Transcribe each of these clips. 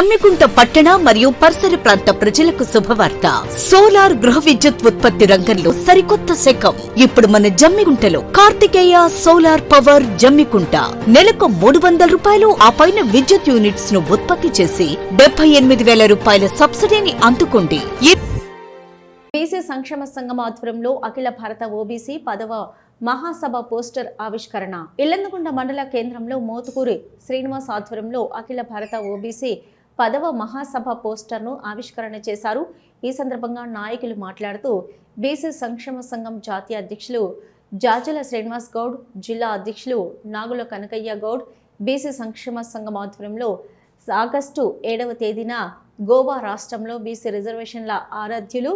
జమ్మికుంట పట్టణ మరియు పరిసర ప్రాంత ప్రజలకు శుభవార్త. సోలార్ గృహ విద్యుత్ ఉత్పత్తి రంగంలో సరికొత్త శకం. ఇప్పుడు మన జమ్మికుంటలో కార్తికేయ సోలార్ పవర్ జమ్మికుంట. నెలకు మూడు వందల రూపాయలు ఆ పైన విద్యుత్ యూనిట్స్ను ఉత్పత్తి చేసి డెబ్బై ఎనిమిది వేల రూపాయల సబ్సిడీని అందుకోండి. బీసీ సంక్షేమ సంఘం ఆధ్వర్యంలో అఖిల భారత ఓబీసీ పదవ మహాసభ పోస్టర్ ఆవిష్కరణ. ఇల్లందుకుంట మండల కేంద్రంలో మోతుకూరి శ్రీనివాస్ ఆధ్వర్యంలో అఖిల భారత ఓబీసీ పదవ మహాసభ పోస్టర్ను ఆవిష్కరణ చేశారు. ఈ సందర్భంగా నాయకులు మాట్లాడుతూ బీసీ సంక్షేమ సంఘం జాతీయ అధ్యక్షులు జాజల శ్రీనివాస్ గౌడ్ జిల్లా అధ్యక్షులు నాగుల కనకయ్య గౌడ్ బీసీ సంక్షేమ సంఘం ఆధ్వర్యంలో ఆగస్టు ఏడవ తేదీన గోవా రాష్ట్రంలో బీసీ రిజర్వేషన్ల ఆరాధ్యులు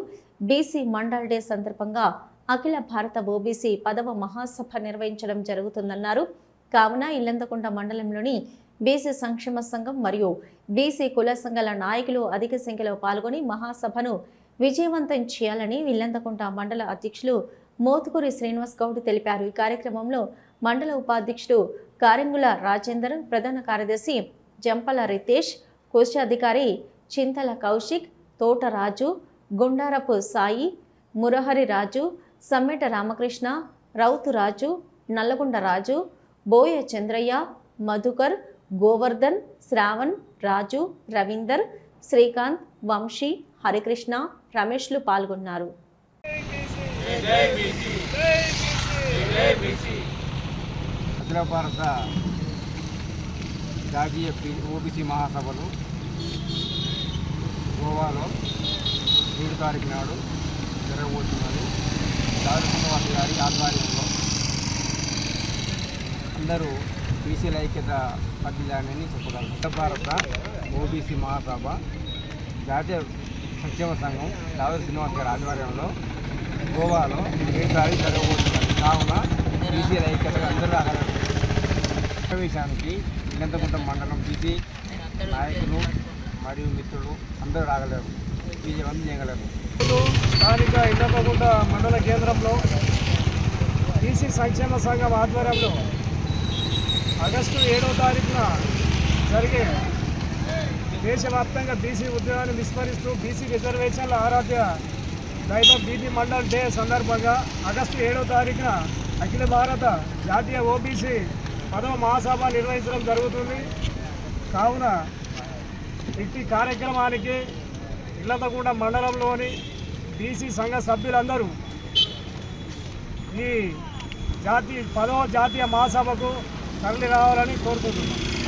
బీసీ మండల్ డే సందర్భంగా అఖిల భారత ఓబీసీ పదవ మహాసభ నిర్వహించడం జరుగుతుందన్నారు. కావున ఇల్లంతకుంట మండలంలోని బీసీ సంక్షేమ సంఘం మరియు బీసీ కుల సంఘాల నాయకులు అధిక సంఖ్యలో పాల్గొని మహాసభను విజయవంతం చేయాలని ఇల్లంతకుంట మండల అధ్యక్షులు మోతుకూరి శ్రీనివాస్ గౌడ్ తెలిపారు. ఈ కార్యక్రమంలో మండల ఉపాధ్యక్షుడు కారింగుల రాజేందర్ ప్రధాన కార్యదర్శి జంపల రితేష్ కోశాధికారి చింతల కౌశిక్ తోట రాజు గుండారపు సాయి మురహరి రాజు సమ్మెట రామకృష్ణ రౌతు రాజు నల్లగొండ రాజు బోయ చంద్రయ్య మధుకర్ గోవర్ధన్ శ్రావణ్ రాజు రవీందర్ శ్రీకాంత్ వంశీ హరికృష్ణ రమేష్లు పాల్గొన్నారు. అఖిల భారత జాతీయ ఓబీసీ మహాసభలు గోవాలో ఏడు తారీఖు నాడు జరగబోతున్నారు దారి వారి గారి ఆధ్వర్యంలో అందరూ బీసీల ఐక్యత పట్టిదానని చెప్పగలరు ఉత్తర భారత ఓబీసీ మహాసభ జాతీయ సంక్షేమ సంఘం దాదాపు శ్రీనివాస్ గారి ఆధ్వర్యంలో గోవాలో ఏ తారీఖు జరగబోతున్నారు కావున బీసీల ఐక్యత అందరూ రాగలరు. సమావేశానికి ఇల్లంతకుంట మండలం బీసీ నాయకులు మరియు మిత్రులు అందరూ రాగలరు. విజయవంతం చేయగలరు. స్థానిక ఇల్లపగుంట మండల కేంద్రంలో బీసీ సంక్షేమ సంఘం ఆధ్వర్యంలో ఆగస్టు ఏడవ తారీఖున జరిగే దేశవ్యాప్తంగా బీసీ ఉద్యోగాన్ని విస్మరిస్తూ బీసీ రిజర్వేషన్ల ఆరాధ్య దైవం బీపీ మండల్ డే సందర్భంగా ఆగస్టు ఏడవ తారీఖున అఖిల భారత జాతీయ ఓబీసీ పదవ మహాసభ నిర్వహించడం జరుగుతుంది. కావున ఇట్టి కార్యక్రమానికి ఇళ్ళతగూడ మండలంలోని బీసీ సంఘ సభ్యులందరూ ఈ జాతీయ పదవ జాతీయ మహాసభకు తరలి రావాలని కోరుకుంటున్నాం.